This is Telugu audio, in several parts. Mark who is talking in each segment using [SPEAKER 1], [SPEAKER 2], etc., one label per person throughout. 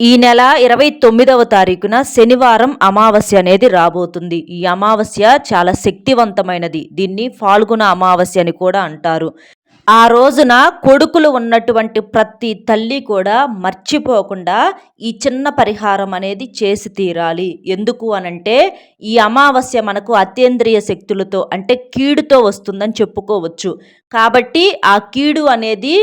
[SPEAKER 1] ఈ నెల ఇరవై తొమ్మిదవ తారీఖున శనివారం అమావాస్య అనేది రాబోతుంది. ఈ అమావాస్య చాలా శక్తివంతమైనది. దీన్ని ఫాల్గుణ అమావాస్య అని కూడా అంటారు. ఆ రోజున కొడుకులు ఉన్నటువంటి ప్రతి తల్లి కూడా మర్చిపోకుండా ఈ చిన్న పరిహారం అనేది చేసి తీరాలి. ఎందుకు అనంటే ఈ అమావాస్య మనకు అతేంద్రియ శక్తులతో అంటే కీడుతో వస్తుందని చెప్పుకోవచ్చు. కాబట్టి ఆ కీడు అనేది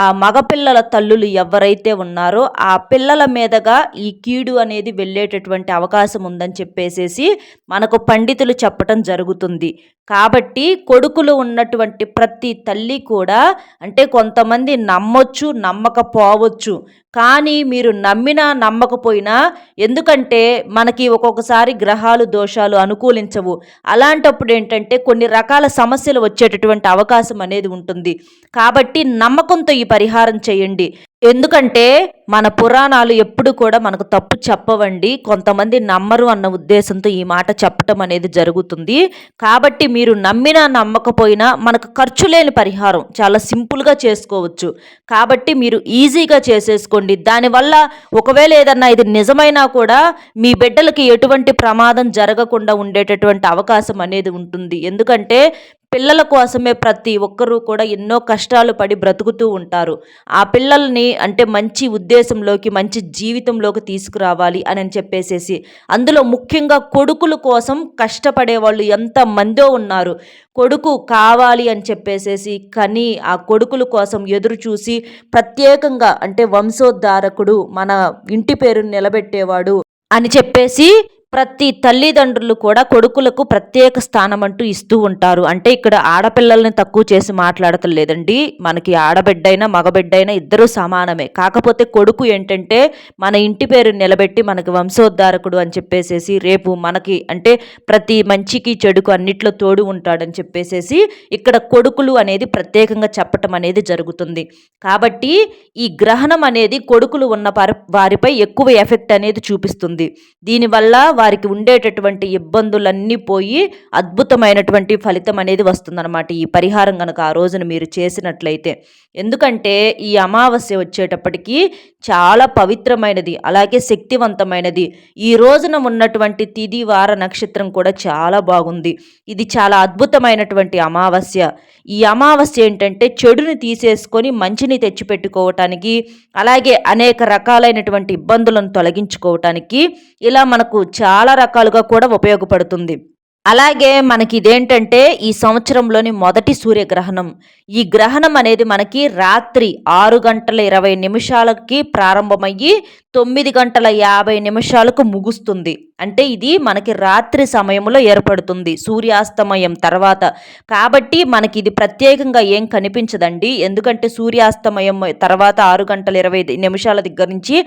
[SPEAKER 1] ఆ మగపిల్లల తల్లులు ఎవరైతే ఉన్నారో ఆ పిల్లల మీదగా ఈ కీడు అనేది వెళ్ళేటటువంటి అవకాశం ఉందని చెప్పేసేసి మనకు పండితులు చెప్పటం జరుగుతుంది. కాబట్టి కొడుకులు ఉన్నటువంటి ప్రతి తల్లి కూడా అంటే కొంతమంది నమ్మొచ్చు నమ్మకపోవచ్చు. కానీ మీరు నమ్మినా నమ్మకపోయినా ఎందుకంటే మనకి ఒక్కొక్కసారి గ్రహాలు దోషాలు అనుకూలించవు. అలాంటప్పుడు ఏంటంటే కొన్ని రకాల సమస్యలు వచ్చేటటువంటి అవకాశం అనేది ఉంటుంది. కాబట్టి నమ్మకంతో ఈ పరిహారం చేయండి. ఎందుకంటే మన పురాణాలు ఎప్పుడు కూడా మనకు తప్పు చెప్పవండి. కొంతమంది నమ్మరు అన్న ఉద్దేశంతో ఈ మాట చెప్పటం అనేది జరుగుతుంది. కాబట్టి మీరు నమ్మినా నమ్మకపోయినా మనకు ఖర్చు లేని పరిహారం చాలా సింపుల్గా చేసుకోవచ్చు. కాబట్టి మీరు ఈజీగా చేసేసుకో చేసుకోండి దానివల్ల ఒకవేళ ఏదన్నా ఇది నిజమైనా కూడా మీ బిడ్డలకి ఎటువంటి ప్రమాదం జరగకుండా ఉండేటటువంటి అవకాశం అనేది ఉంటుంది. ఎందుకంటే పిల్లల కోసమే ప్రతి ఒక్కరూ కూడా ఎన్నో కష్టాలు పడి బ్రతుకుతూ ఉంటారు. ఆ పిల్లల్ని అంటే మంచి ఉద్దేశంలోకి మంచి జీవితంలోకి తీసుకురావాలి అని చెప్పేసేసి అందులో ముఖ్యంగా కొడుకుల కోసం కష్టపడే వాళ్ళు ఎంతమందో ఉన్నారు. కొడుకు కావాలి అని చెప్పేసేసి కానీ ఆ కొడుకుల కోసం ఎదురు చూసి ప్రత్యేకంగా అంటే వంశోద్ధారకుడు మన ఇంటి పేరుని నిలబెట్టేవాడు అని చెప్పేసి ప్రతి తల్లిదండ్రులు కూడా కొడుకులకు ప్రత్యేక స్థానం అంటూ ఇస్తూ ఉంటారు. అంటే ఇక్కడ ఆడపిల్లల్ని తక్కువ చేసి మాట్లాడటం లేదండి. మనకి ఆడబిడ్డైనా మగబిడ్డైనా ఇద్దరూ సమానమే. కాకపోతే కొడుకు ఏంటంటే మన ఇంటి పేరు నిలబెట్టి మనకి వంశోద్ధారకుడు అని చెప్పేసేసి రేపు మనకి అంటే ప్రతి మంచికి చెడుకు అన్నిట్లో తోడు ఉంటాడని చెప్పేసేసి ఇక్కడ కొడుకులు అనేది ప్రత్యేకంగా చెప్పటం అనేది జరుగుతుంది. కాబట్టి ఈ గ్రహణం అనేది కొడుకులు ఉన్న వారిపై ఎక్కువ ఎఫెక్ట్ అనేది చూపిస్తుంది. దీనివల్ల వారికి ఉండేటటువంటి ఇబ్బందులన్నీ పోయి అద్భుతమైనటువంటి ఫలితం అనేది వస్తుందన్నమాట ఈ పరిహారం కనుక ఆ రోజున మీరు చేసినట్లయితే. ఎందుకంటే ఈ అమావాస్య వచ్చేటప్పటికీ చాలా పవిత్రమైనది అలాగే శక్తివంతమైనది. ఈ రోజున ఉన్నటువంటి తిది వార నక్షత్రం కూడా చాలా బాగుంది. ఇది చాలా అద్భుతమైనటువంటి అమావాస్య. ఈ అమావాస్య ఏంటంటే చెడుని తీసేసుకొని మంచిని తెచ్చిపెట్టుకోవటానికి అలాగే అనేక రకాలైనటువంటి ఇబ్బందులను తొలగించుకోవటానికి ఇలా మనకు చాలా చాలా రకాలుగా కూడా ఉపయోగపడుతుంది. అలాగే మనకి ఇదేంటంటే ఈ సంవత్సరంలోని మొదటి సూర్యగ్రహణం. ఈ గ్రహణం అనేది మనకి రాత్రి ఆరు గంటల ఇరవై నిమిషాలకి ప్రారంభమయ్యి తొమ్మిది గంటల యాభై నిమిషాలకు ముగుస్తుంది. అంటే ఇది మనకి రాత్రి సమయంలో ఏర్పడుతుంది సూర్యాస్తమయం తర్వాత. కాబట్టి మనకి ఇది ప్రత్యేకంగా ఏం కనిపించదండి. ఎందుకంటే సూర్యాస్తమయం తర్వాత ఆరు గంటల ఇరవై నిమిషాల దగ్గర నుంచి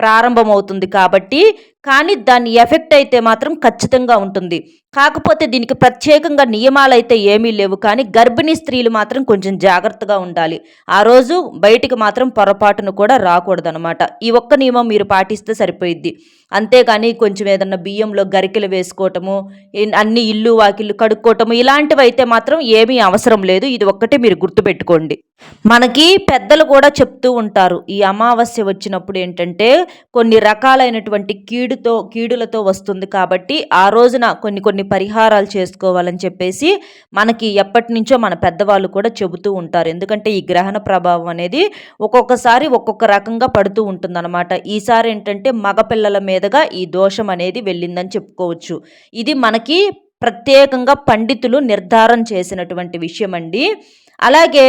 [SPEAKER 1] ప్రారంభమవుతుంది కాబట్టి కానీ దాని ఎఫెక్ట్ అయితే మాత్రం ఖచ్చితంగా ఉంటుంది. కాకపోతే దీనికి ప్రత్యేకంగా నియమాలు అయితే ఏమీ లేవు కానీ గర్భిణీ స్త్రీలు మాత్రం కొంచెం జాగ్రత్తగా ఉండాలి. ఆ రోజు బయటికి మాత్రం పొరపాటును కూడా రాకూడదనమాట ఈ ఒక్క నియమం మీరు పాటిస్తే సరిపోయిద్ది. అంతేగాని కొంచెం ఏదన్నా బియ్యంలో గరికెలు వేసుకోవటము అన్ని ఇల్లు వాకిళ్ళు కడుక్కోవటము ఇలాంటివి అయితే మాత్రం ఏమీ అవసరం లేదు. ఇది ఒక్కటే మీరు గుర్తుపెట్టుకోండి. మనకి పెద్దలు కూడా చెప్తూ ఉంటారు ఈ అమావాస్య వచ్చినప్పుడు ఏంటంటే కొన్ని రకాలైనటువంటి కీడుతో కీడులతో వస్తుంది కాబట్టి ఆ రోజున కొన్ని కొన్ని పరిహారాలు చేసుకోవాలని చెప్పేసి మనకి ఎప్పటి నుంచో మన పెద్దవాళ్ళు కూడా చెబుతూ ఉంటారు. ఎందుకంటే ఈ గ్రహణ ప్రభావం అనేది ఒక్కొక్కసారి ఒక్కొక్క రకంగా పడుతూ ఉంటుందన్నమాట. ఈసారి ఏంటంటే మగపిల్లల మీదుగా ఈ దోషం అనేది వెళ్ళిందని చెప్పుకోవచ్చు. ఇది మనకి ప్రత్యేకంగా పండితులు నిర్ధారణ చేసినటువంటి విషయం అండి అలాగే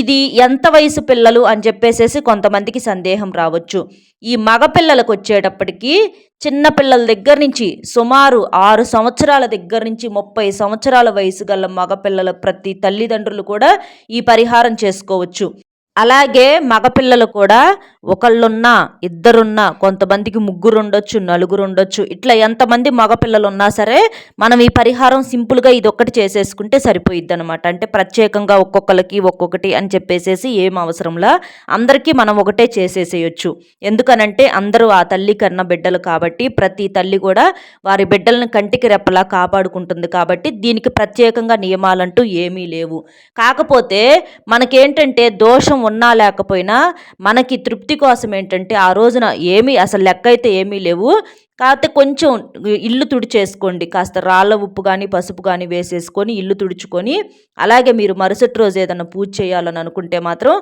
[SPEAKER 1] ఇది ఎంత వయసు పిల్లలు అని చెప్పేసేసి కొంతమందికి సందేహం రావచ్చు. ఈ మగపిల్లలకు వచ్చేటప్పటికి చిన్న పిల్లల దగ్గర నుంచి సుమారు ఆరు సంవత్సరాల దగ్గర నుంచి ముప్పై సంవత్సరాల వయసు గల మగపిల్లల ప్రతి తల్లిదండ్రులు కూడా ఈ పరిహారం చేసుకోవచ్చు. అలాగే మగపిల్లలు కూడా ఒకళ్ళున్నా ఇద్దరున్నా కొంతమందికి ముగ్గురు ఉండొచ్చు నలుగురు ఉండొచ్చు ఇట్లా ఎంతమంది మగపిల్లలు ఉన్నా సరే మనం ఈ పరిహారం సింపుల్గా ఇది ఒక్కటి చేసేసుకుంటే సరిపోయిద్ది అనమాట అంటే ప్రత్యేకంగా ఒక్కొక్కరికి ఒక్కొక్కటి అని చెప్పేసేసి ఏం అవసరంలా అందరికీ మనం ఒకటే చేసేసేయచ్చు. ఎందుకనంటే అందరూ ఆ తల్లి కన్న బిడ్డలు కాబట్టి ప్రతి తల్లి కూడా వారి బిడ్డలను కంటికి రెప్పలా కాపాడుకుంటుంది కాబట్టి దీనికి ప్రత్యేకంగా నియమాలంటూ ఏమీ లేవు. కాకపోతే మనకేంటంటే దోషం ఉన్నా లేకపోయినా మనకి తృప్తి కోసం ఏంటంటే ఆ రోజున ఏమీ అసలు లెక్క అయితే ఏమీ లేవు. కాకపోతే కొంచెం ఇల్లు తుడిచేసుకోండి. కాస్త రాళ్ళ ఉప్పు కానీ పసుపు కానీ వేసేసుకొని ఇల్లు తుడుచుకొని అలాగే మీరు మరుసటి రోజు ఏదైనా పూజ చేయాలని అనుకుంటే మాత్రం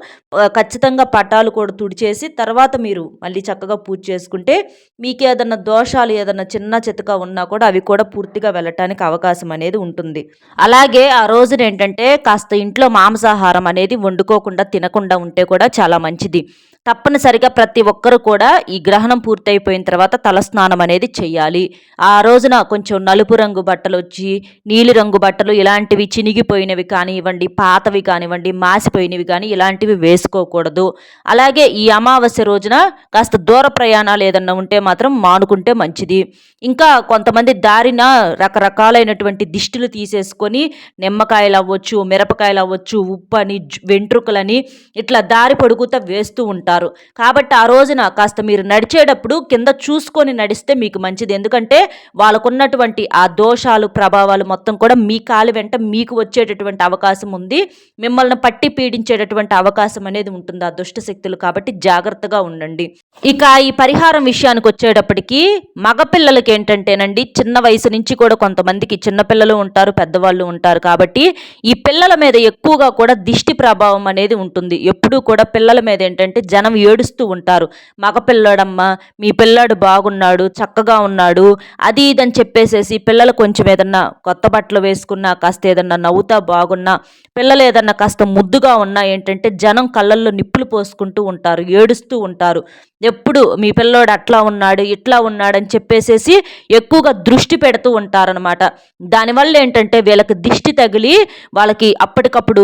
[SPEAKER 1] ఖచ్చితంగా పటాలు కూడా తుడిచేసి తర్వాత మీరు మళ్ళీ చక్కగా పూజ చేసుకుంటే మీకు ఏదన్నా దోషాలు ఏదన్నా చిన్న చితక ఉన్నా కూడా అవి కూడా పూర్తిగా వెళ్ళటానికి అవకాశం అనేది ఉంటుంది. అలాగే ఆ రోజున ఏంటంటే కాస్త ఇంట్లో మాంసాహారం అనేది వండుకోకుండా తినకుండా ఉంటే కూడా చాలా మంచిది. తప్పనిసరిగా ప్రతి ఒక్కరు కూడా ఈ గ్రహణం పూర్తయిపోయిన తర్వాత తలస్నానం అనేది చెయ్యాలి ఆ రోజున కొంచెం నలుపు రంగు బట్టలు వచ్చి నీలి రంగు బట్టలు ఇలాంటివి చినిగిపోయినవి కానివ్వండి పాతవి కానివ్వండి మాసిపోయినవి కానీ ఇలాంటివి వేసుకోకూడదు. అలాగే ఈ అమావాస్య రోజున కాస్త దూర ప్రయాణాలు ఏదన్నా ఉంటే మాత్రం మానుకుంటే మంచిది. ఇంకా కొంతమంది దారిన రకరకాలైనటువంటి దిష్టిలు తీసేసుకొని నిమ్మకాయలు అవ్వచ్చు మిరపకాయలు అవ్వచ్చు ఉప్పు అని వెంట్రుకలని ఇట్లా దారి పొడుగుతా వేస్తూ ఉంటారు. ఉంటారు కాబట్టి ఆ రోజున కాస్త మీరు నడిచేటప్పుడు కింద చూసుకొని నడిస్తే మీకు మంచిది. ఎందుకంటే వాళ్ళకున్నటువంటి ఆ దోషాలు ప్రభావాలు మొత్తం కూడా మీ కాలు వెంట మీకు వచ్చేటటువంటి అవకాశం ఉంది. మిమ్మల్ని పట్టి పీడించేటటువంటి అవకాశం అనేది ఉంటుంది ఆ దుష్ట శక్తులు. కాబట్టి జాగ్రత్తగా ఉండండి. ఇక ఈ పరిహారం విషయానికి వచ్చేటప్పటికి మగపిల్లలకి ఏంటంటేనండి చిన్న వయసు నుంచి కూడా కొంతమందికి చిన్నపిల్లలు ఉంటారు పెద్దవాళ్ళు ఉంటారు. కాబట్టి ఈ పిల్లల మీద ఎక్కువగా కూడా దిష్టి ప్రభావం అనేది ఉంటుంది. ఎప్పుడూ కూడా పిల్లల మీద ఏంటంటే జన జనం ఏడుస్తూ ఉంటారు. మగ పిల్లాడమ్మ మీ పిల్లాడు బాగున్నాడు చక్కగా ఉన్నాడు అది ఇదని చెప్పేసేసి పిల్లలు కొంచెం ఏదన్నా కొత్త బట్టలు వేసుకున్నా కాస్త ఏదన్నా నవ్వుతా బాగున్నా పిల్లలు ఏదన్నా కాస్త ముద్దుగా ఉన్నా ఏంటంటే జనం కళ్ళల్లో నిప్పులు పోసుకుంటూ ఉంటారు ఏడుస్తూ ఉంటారు. ఎప్పుడు మీ పిల్లోడు అట్లా ఉన్నాడు ఇట్లా ఉన్నాడని చెప్పేసేసి ఎక్కువగా దృష్టి పెడుతూ ఉంటారనమాట దానివల్ల ఏంటంటే వీళ్ళకి దిష్టి తగిలి వాళ్ళకి అప్పటికప్పుడు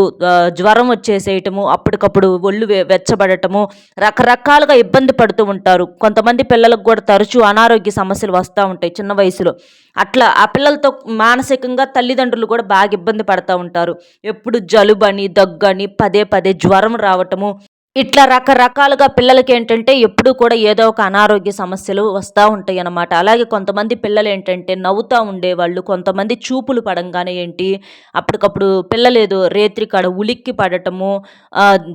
[SPEAKER 1] జ్వరం వచ్చేసేయటము అప్పటికప్పుడు ఒళ్ళు వెచ్చబడటము రకరకాలుగా ఇబ్బంది పడుతూ ఉంటారు. కొంతమంది పిల్లలకు కూడా తరచూ అనారోగ్య సమస్యలు వస్తూ ఉంటాయి చిన్న వయసులో. అట్లా ఆ పిల్లలతో మానసికంగా తల్లిదండ్రులు కూడా బాగా ఇబ్బంది పడుతూ ఉంటారు. ఎప్పుడు జలుబని దగ్గని పదే పదే జ్వరం రావటము ఇట్లా రకరకాలుగా పిల్లలకి ఏంటంటే ఎప్పుడూ కూడా ఏదో ఒక అనారోగ్య సమస్యలు వస్తూ ఉంటాయి అన్నమాట అలాగే కొంతమంది పిల్లలు ఏంటంటే నవ్వుతూ ఉండేవాళ్ళు కొంతమంది చూపులు పడంగానే ఏంటి అప్పటికప్పుడు పిల్లలేదో రేత్రి కాడ ఉలిక్కి పడటము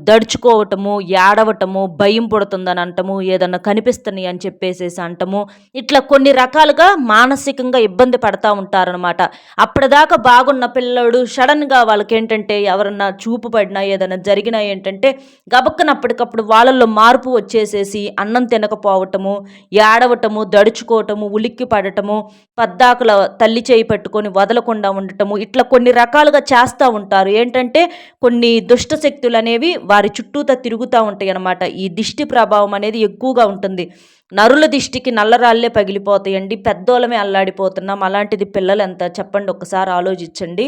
[SPEAKER 1] దడుచుకోవటము ఏడవటము భయం పుడుతుందని అంటము ఏదన్నా కనిపిస్తున్నాయి అని చెప్పేసేసి అంటము ఇట్లా కొన్ని రకాలుగా మానసికంగా ఇబ్బంది పడతా ఉంటారనమాట అప్పటిదాకా బాగున్న పిల్లడు సడన్గా వాళ్ళకి ఏంటంటే ఎవరన్నా చూపు పడినా ఏదైనా జరిగినా ఏంటంటే గబక్క పక్కన అప్పటికప్పుడు వాళ్ళల్లో మార్పు వచ్చేసేసి అన్నం తినకపోవటము ఏడవటము దడుచుకోవటము ఉలిక్కి పడటము పద్దాకుల తల్లి చేయి పెట్టుకొని వదలకుండా ఉండటము ఇట్లా కొన్ని రకాలుగా చేస్తూ ఉంటారు. ఏంటంటే కొన్ని దుష్ట శక్తులు అనేవి వారి చుట్టూతా తిరుగుతూ ఉంటాయి అన్నమాట ఈ దిష్టి ప్రభావం అనేది ఎక్కువగా ఉంటుంది. నరుల దిష్టికి నల్లరాళ్ళే పగిలిపోతాయండి పెద్దోళ్ళమే అల్లాడిపోతున్నాం అలాంటిది పిల్లలు ఎంత చెప్పండి ఒకసారి ఆలోచించండి.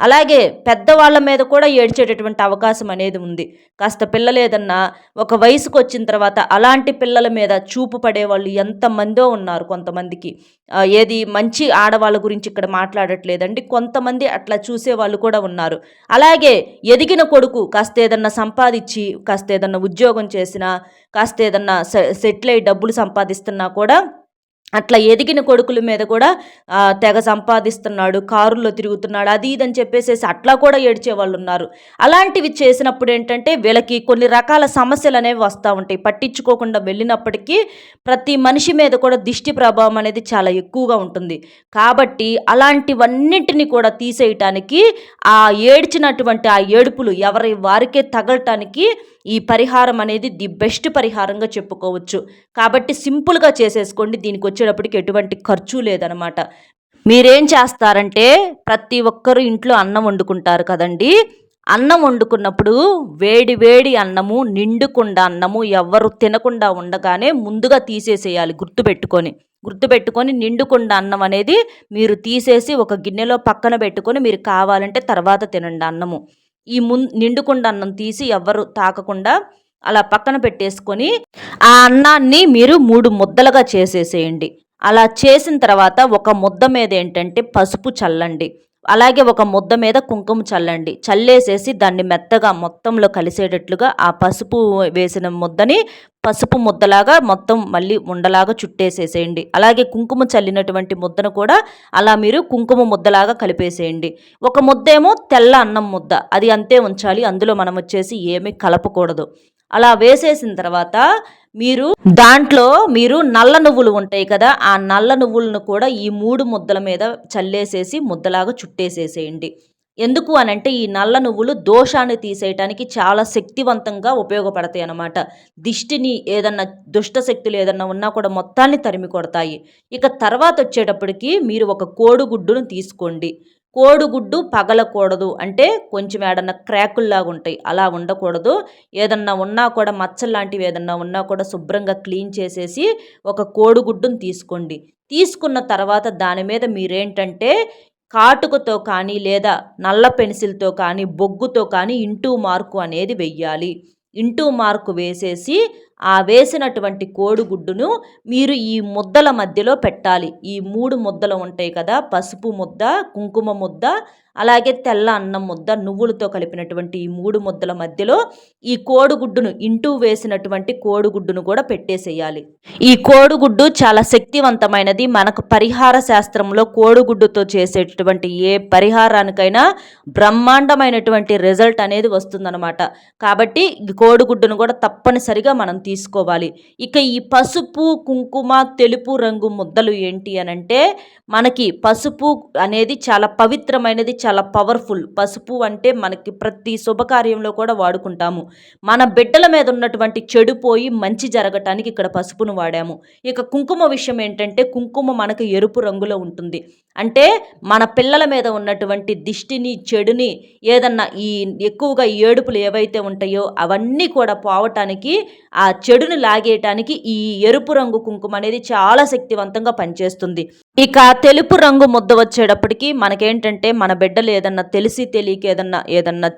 [SPEAKER 1] అలాగే పెద్దవాళ్ళ మీద కూడా ఏడ్చేటటువంటి అవకాశం అనేది ఉంది. కాస్త పిల్లలు ఏదన్నా ఒక వయసుకు వచ్చిన తర్వాత అలాంటి పిల్లల మీద చూపు పడేవాళ్ళు ఎంతమందో ఉన్నారు కొంతమందికి. ఏది మంచి ఆడవాళ్ళ గురించి ఇక్కడ మాట్లాడట్లేదండి కొంతమంది అట్లా చూసే వాళ్ళు కూడా ఉన్నారు. అలాగే ఎదిగిన కొడుకు కాస్త ఏదన్నా సంపాదించి కాస్త ఏదన్నా ఉద్యోగం చేసినా కాస్త ఏదన్నా సెటిల్ అయ్యి డబ్బులు సంపాదిస్తున్నా కూడా అట్లా ఎదిగిన కొడుకుల మీద కూడా తెగ సంపాదిస్తున్నాడు కారుల్లో తిరుగుతున్నాడు అది ఇదని చెప్పేసేసి అట్లా కూడా ఏడ్చే వాళ్ళు ఉన్నారు. అలాంటివి చేసినప్పుడు ఏంటంటే వీళ్ళకి కొన్ని రకాల సమస్యలు అనేవి వస్తూ ఉంటాయి. పట్టించుకోకుండా వెళ్ళినప్పటికీ ప్రతి మనిషి మీద కూడా దిష్టి ప్రభావం అనేది చాలా ఎక్కువగా ఉంటుంది. కాబట్టి అలాంటివన్నింటినీ కూడా తీసేయటానికి ఆ ఏడ్చినటువంటి ఆ ఏడుపులు ఎవరి వారికే తగలటానికి ఈ పరిహారం అనేది ది బెస్ట్ పరిహారంగా చెప్పుకోవచ్చు. కాబట్టి సింపుల్గా చేసేసుకోండి. దీనికి వచ్చేటప్పటికి ఎటువంటి ఖర్చు లేదనమాట. మీరేం చేస్తారంటే ప్రతి ఒక్కరు ఇంట్లో అన్నం వండుకుంటారు కదండి. అన్నం వండుకున్నప్పుడు వేడి వేడి అన్నము నిండుకుండా అన్నము ఎవరు తినకుండా ఉండగానే ముందుగా తీసేసేయాలి గుర్తుపెట్టుకొని. గుర్తుపెట్టుకొని నిండుకుండా అన్నం అనేది మీరు తీసేసి ఒక గిన్నెలో పక్కన పెట్టుకొని మీరు కావాలంటే తర్వాత తినండి అన్నము. ఈ ముం నిండుకుండా అన్నం తీసి ఎవ్వరు తాకకుండా అలా పక్కన పెట్టేసుకొని ఆ అన్నాన్ని మీరు మూడు ముద్దలుగా చేసేసేయండి. అలా చేసిన తర్వాత ఒక ముద్ద మీద ఏంటంటే పసుపు చల్లండి. అలాగే ఒక ముద్ద మీద కుంకుమ చల్లండి. చల్లేసేసి దాన్ని మెత్తగా మొత్తంలో కలిసేటట్లుగా ఆ పసుపు వేసిన ముద్దని పసుపు ముద్దలాగా మొత్తం మళ్ళీ ఉండలాగా చుట్టేసేసేయండి. అలాగే కుంకుమ చల్లినటువంటి ముద్దను కూడా అలా మీరు కుంకుమ ముద్దలాగా కలిపేసేయండి. ఒక ముద్దేమో తెల్ల అన్నం ముద్ద. అది అంతే ఉంచాలి. అందులో మనం వచ్చేసి ఏమీ కలపకూడదు. అలా వేసేసిన తర్వాత మీరు దాంట్లో మీరు నల్ల నువ్వులు ఉంటాయి కదా ఆ నల్ల నువ్వులను కూడా ఈ మూడు ముద్దల మీద చల్లేసేసి ముద్దలాగా చుట్టేసేసేయండి. ఎందుకు అనంటే ఈ నల్ల నువ్వులు దోషాన్ని తీసేయటానికి చాలా శక్తివంతంగా ఉపయోగపడతాయి అన్నమాట. దిష్టిని ఏదన్నా దుష్ట శక్తులు ఏదన్నా ఉన్నా కూడా మొత్తాన్ని తరిమి కొడతాయి. ఇక తర్వాత వచ్చేటప్పటికి మీరు ఒక కోడిగుడ్డును తీసుకోండి. కోడిగుడ్డు పగలకూడదు. అంటే కొంచెం ఏడన్నా క్రాకుల్లాగా ఉంటాయి అలా ఉండకూడదు. ఏదన్నా ఉన్నా కూడా మచ్చలు లాంటివి ఏదన్నా ఉన్నా కూడా శుభ్రంగా క్లీన్ చేసేసి ఒక కోడిగుడ్డును తీసుకోండి. తీసుకున్న తర్వాత దాని మీద మీరేంటంటే కాటుకతో కానీ లేదా నల్ల పెన్సిల్తో కానీ బొగ్గుతో కానీ ఇంటూ మార్కు అనేది వెయ్యాలి. ఇంటూ మార్కు వేసేసి ఆ వేసినటువంటి కోడిగుడ్డును మీరు ఈ ముద్దల మధ్యలో పెట్టాలి. ఈ మూడు ముద్దలు ఉంటాయి కదా పసుపు ముద్ద కుంకుమ ముద్ద అలాగే తెల్ల అన్నం ముద్ద నువ్వులతో కలిపినటువంటి ఈ మూడు ముద్దల మధ్యలో ఈ కోడిగుడ్డును ఇంటూ వేసినటువంటి కోడిగుడ్డును కూడా పెట్టేసేయాలి. ఈ కోడిగుడ్డు చాలా శక్తివంతమైనది. మనకు పరిహార శాస్త్రంలో కోడిగుడ్డుతో చేసేటటువంటి ఏ పరిహారానికైనా బ్రహ్మాండమైనటువంటి రిజల్ట్ అనేది వస్తుందన్నమాట. కాబట్టి ఈ కోడిగుడ్డును కూడా తప్పనిసరిగా మనం తీసుకోవాలి. ఇక ఈ పసుపు కుంకుమ తెలుపు రంగు ముద్దలు ఏంటి అనంటే మనకి పసుపు అనేది చాలా పవిత్రమైనది చాలా పవర్ఫుల్. పసుపు అంటే మనకి ప్రతి శుభకార్యంలో కూడా వాడుకుంటాము. మన బిడ్డల మీద ఉన్నటువంటి చెడు పోయి మంచి జరగటానికి ఇక్కడ పసుపును వాడాము. ఇక కుంకుమ విషయం ఏంటంటే కుంకుమ మనకు ఎరుపు రంగులో ఉంటుంది. అంటే మన పిల్లల మీద ఉన్నటువంటి దిష్టిని చెడుని ఏదన్నా ఈ ఎక్కువగా ఏడుపులు ఏవైతే ఉంటాయో అవన్నీ కూడా పోవటానికి ఆ చెడుని లాగేయటానికి ఈ ఎరుపు రంగు కుంకుమ అనేది చాలా శక్తివంతంగా పనిచేస్తుంది. ఇక తెలుపు రంగు ముద్ద వచ్చేటప్పటికి మనకేంటంటే మన బిడ్డలు ఏదన్నా తెలిసి తెలియక ఏదన్నా ఏదన్నా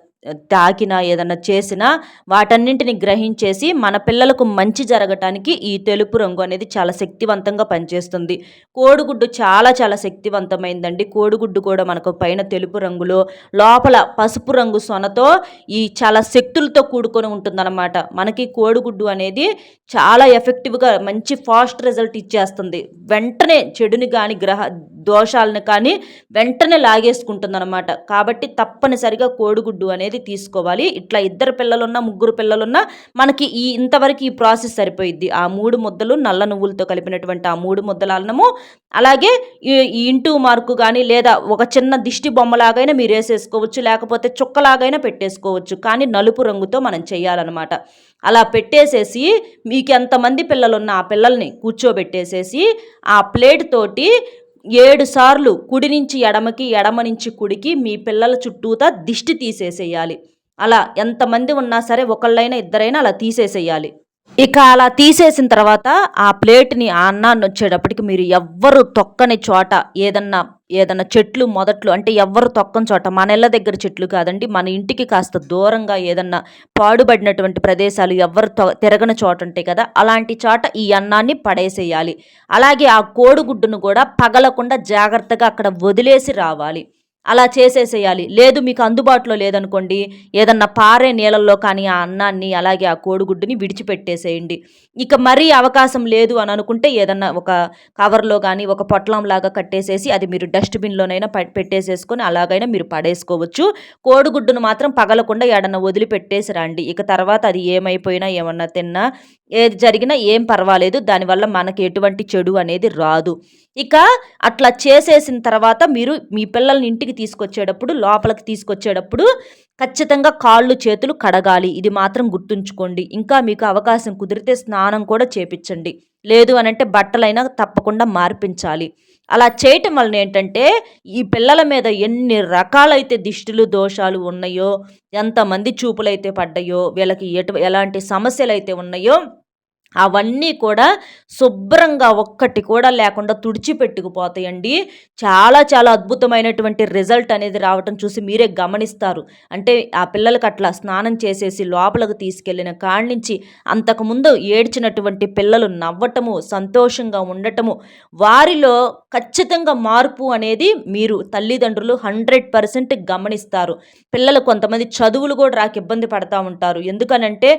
[SPEAKER 1] తాకినా ఏదన్నా చేసినా వాటన్నింటిని గ్రహించేసి మన పిల్లలకు మంచి జరగటానికి ఈ తెలుపు రంగు అనేది చాలా శక్తివంతంగా పనిచేస్తుంది. కోడిగుడ్డు చాలా చాలా శక్తివంతమైందండి. కోడిగుడ్డు కూడా మనకు పైన తెలుపు రంగులో లోపల పసుపు రంగు సొనతో ఈ చాలా శక్తులతో కూడుకొని ఉంటుందన్నమాట. మనకి కోడిగుడ్డు అనేది చాలా ఎఫెక్టివ్గా మంచి ఫాస్ట్ రిజల్ట్ ఇచ్చేస్తుంది. వెంటనే చెడుని కానీ గ్రహ దోషాలను కానీ వెంటనే లాగేసుకుంటుందన్నమాట. కాబట్టి తప్పనిసరిగా కోడిగుడ్డు అనేది తీసుకోవాలి. ఇట్లా ఇద్దరు పిల్లలున్నా ముగ్గురు పిల్లలున్నా మనకి ఈ ఇంతవరకు ఈ ప్రాసెస్ సరిపోయిద్ది. ఆ మూడు ముద్దలు నల్ల నువ్వులతో కలిపినటువంటి ఆ మూడు ముద్దల అన్నము అలాగే ఈ ఇంటూ మార్కు కానీ లేదా ఒక చిన్న దిష్టి బొమ్మలాగైనా మీరు వేసేసుకోవచ్చు. లేకపోతే చుక్కలాగైనా పెట్టేసుకోవచ్చు. కానీ నలుపు రంగుతో మనం చేయాలన్నమాట. అలా పెట్టేసేసి మీకు ఎంతమంది పిల్లలున్న ఆ పిల్లల్ని కూర్చోబెట్టేసేసి ఆ ప్లేట్ తోటి ఏడు సార్లు కుడి నుంచి ఎడమకి ఎడమ నుంచి కుడికి మీ పిల్లల చుట్టూతా దిష్టి తీసేసేయాలి. అలా ఎంతమంది ఉన్నా సరే ఒకళ్ళైనా ఇద్దరైనా అలా తీసేసేయాలి. ఇక అలా తీసేసిన తర్వాత ఆ ప్లేట్ని ఆ అన్నాన్ని వచ్చేటప్పటికి మీరు ఎవ్వరు తొక్కని చోట ఏదన్నా ఏదన్నా చెట్లు మొదట్లు అంటే ఎవ్వరు తొక్కని చోట మన ఇళ్ళ దగ్గర చెట్లు కాదండి మన ఇంటికి కాస్త దూరంగా ఏదన్నా పాడుబడినటువంటి ప్రదేశాలు ఎవ్వరు తిరగని చోట ఉంటాయి కదా అలాంటి చోట ఈ అన్నాన్ని పడేసేయాలి. అలాగే ఆ కోడిగుడ్డును కూడా పగలకుండా జాగ్రత్తగా అక్కడ వదిలేసి రావాలి. అలా చేసేసేయాలి. లేదు మీకు అందుబాటులో లేదనుకోండి ఏదన్నా పారే నీళ్ళల్లో కానీ ఆ అన్నాన్ని అలాగే ఆ కోడిగుడ్డుని విడిచిపెట్టేసేయండి. ఇక మరీ అవకాశం లేదు అని అనుకుంటే ఏదన్నా ఒక కవర్లో కానీ ఒక పొట్లంలాగా కట్టేసేసి అది మీరు డస్ట్బిన్లోనైనా పెట్టేసేసుకొని అలాగైనా మీరు పడేసుకోవచ్చు. కోడిగుడ్డును మాత్రం పగలకుండా ఏడన్నా వదిలిపెట్టేసి రండి. ఇక తర్వాత అది ఏమైపోయినా ఏమన్నా తిన్నా ఏది జరిగినా ఏం పర్వాలేదు. దానివల్ల మనకి ఎటువంటి చెడు అనేది రాదు. ఇక అట్లా చేసేసిన తర్వాత మీరు మీ పిల్లల్ని ఇంటికి తీసుకొచ్చేటప్పుడు లోపలికి తీసుకొచ్చేటప్పుడు ఖచ్చితంగా కాళ్ళు చేతులు కడగాలి. ఇది మాత్రం గుర్తుంచుకోండి. ఇంకా మీకు అవకాశం కుదిరితే స్నానం కూడా చేపించండి. లేదు అనంటే బట్టలైనా తప్పకుండా మార్పించాలి. అలా చేయటం వలన ఏంటంటే ఈ పిల్లల మీద ఎన్ని రకాలైతే దిష్టులు దోషాలు ఉన్నాయో ఎంతమంది చూపులైతే పడ్డాయో వీళ్ళకి ఎటు ఎలాంటి సమస్యలు అయితే ఉన్నాయో అవన్నీ కూడా శుభ్రంగా ఒక్కటి కూడా లేకుండా తుడిచిపెట్టుకుపోతాయండి. చాలా చాలా అద్భుతమైనటువంటి రిజల్ట్ అనేది రావటం చూసి మీరే గమనిస్తారు. అంటే ఆ పిల్లలకి అట్లా స్నానం చేసేసి లోపలకు తీసుకెళ్ళిన కాడి నుంచి అంతకుముందు ఏడ్చినటువంటి పిల్లలు నవ్వటము సంతోషంగా ఉండటము వారిలో ఖచ్చితంగా మార్పు అనేది మీరు తల్లిదండ్రులు హండ్రెడ్ పర్సెంట్ గమనిస్తారు. పిల్లలు కొంతమంది చదువులు కూడా రాక ఇబ్బంది పడతా ఉంటారు. ఎందుకనంటే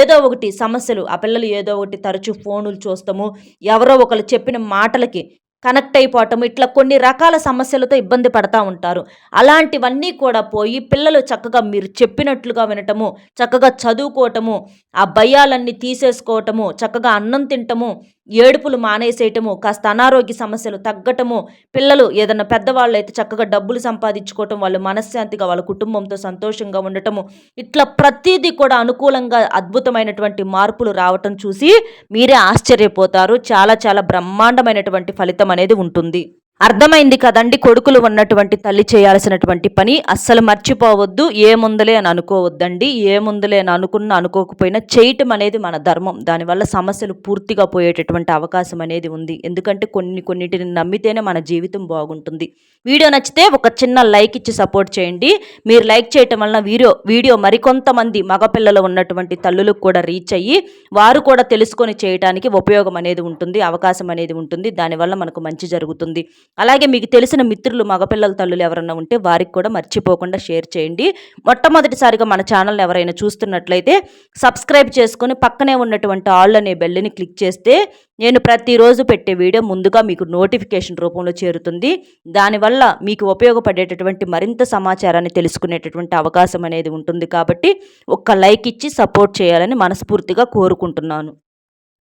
[SPEAKER 1] ఏదో ఒకటి సమస్యలు ఆ పిల్లలు ఏదో ఒకటి తరచూ ఫోనులు చూస్తాము ఎవరో ఒకరు చెప్పిన మాటలకి కనెక్ట్ అయిపోవటం ఇట్లా కొన్ని రకాల సమస్యలతో ఇబ్బంది పడతా ఉంటారు. అలాంటివన్నీ కూడా పోయి పిల్లలు చక్కగా మీరు చెప్పినట్లుగా వినటము చక్కగా చదువుకోవటము ఆ భయాలన్నీ తీసేసుకోవటము చక్కగా అన్నం తింటము ఏడుపులు మానేసేయటము కాస్త అనారోగ్య సమస్యలు తగ్గటము పిల్లలు ఏదైనా పెద్దవాళ్ళు అయితే చక్కగా డబ్బులు సంపాదించుకోవటం వాళ్ళు మనశ్శాంతిగా వాళ్ళ కుటుంబంతో సంతోషంగా ఉండటము ఇట్లా ప్రతిదీ కూడా అనుకూలంగా అద్భుతమైనటువంటి మార్పులు రావటం చూసి మీరే ఆశ్చర్యపోతారు. చాలా చాలా బ్రహ్మాండమైనటువంటి ఫలితం అనేది ఉంటుంది. అర్థమైంది కదండి కొడుకులు ఉన్నటువంటి తల్లి చేయాల్సినటువంటి పని. అస్సలు మర్చిపోవద్దు ఏముందులే అని అనుకోవద్దండి. ఏముందులే అని అనుకున్నా అనుకోకపోయినా చేయటం అనేది మన ధర్మం. దానివల్ల సమస్యలు పూర్తిగా పోయేటటువంటి అవకాశం అనేది ఉంది. ఎందుకంటే కొన్ని కొన్నిటిని నమ్మితేనే మన జీవితం బాగుంటుంది. వీడియో నచ్చితే ఒక చిన్న లైక్ ఇచ్చి సపోర్ట్ చేయండి. మీరు లైక్ చేయటం వలన వీడియో వీడియో మరికొంతమంది మగపిల్లలు ఉన్నటువంటి తల్లులకు కూడా రీచ్ అయ్యి వారు కూడా తెలుసుకొని చేయడానికి ఉపయోగం అనేది ఉంటుంది అవకాశం అనేది ఉంటుంది. దానివల్ల మనకు మంచి జరుగుతుంది. అలాగే మీకు తెలిసిన మిత్రులు మగపిల్లల తల్లులు ఎవరన్నా ఉంటే వారికి కూడా మర్చిపోకుండా షేర్ చేయండి. మొట్టమొదటిసారిగా మన ఛానల్ని ఎవరైనా చూస్తున్నట్లయితే సబ్స్క్రైబ్ చేసుకొని పక్కనే ఉన్నటువంటి ఆల్ అనే బెల్ని క్లిక్ చేస్తే నేను ప్రతిరోజు పెట్టే వీడియో ముందుగా మీకు నోటిఫికేషన్ రూపంలో చేరుతుంది. దానివల్ల మీకు ఉపయోగపడేటటువంటి మరింత సమాచారాన్ని తెలుసుకునేటటువంటి అవకాశం అనేది ఉంటుంది కాబట్టి ఒక్క లైక్ ఇచ్చి సపోర్ట్ చేయాలని మనస్ఫూర్తిగా కోరుకుంటున్నాను.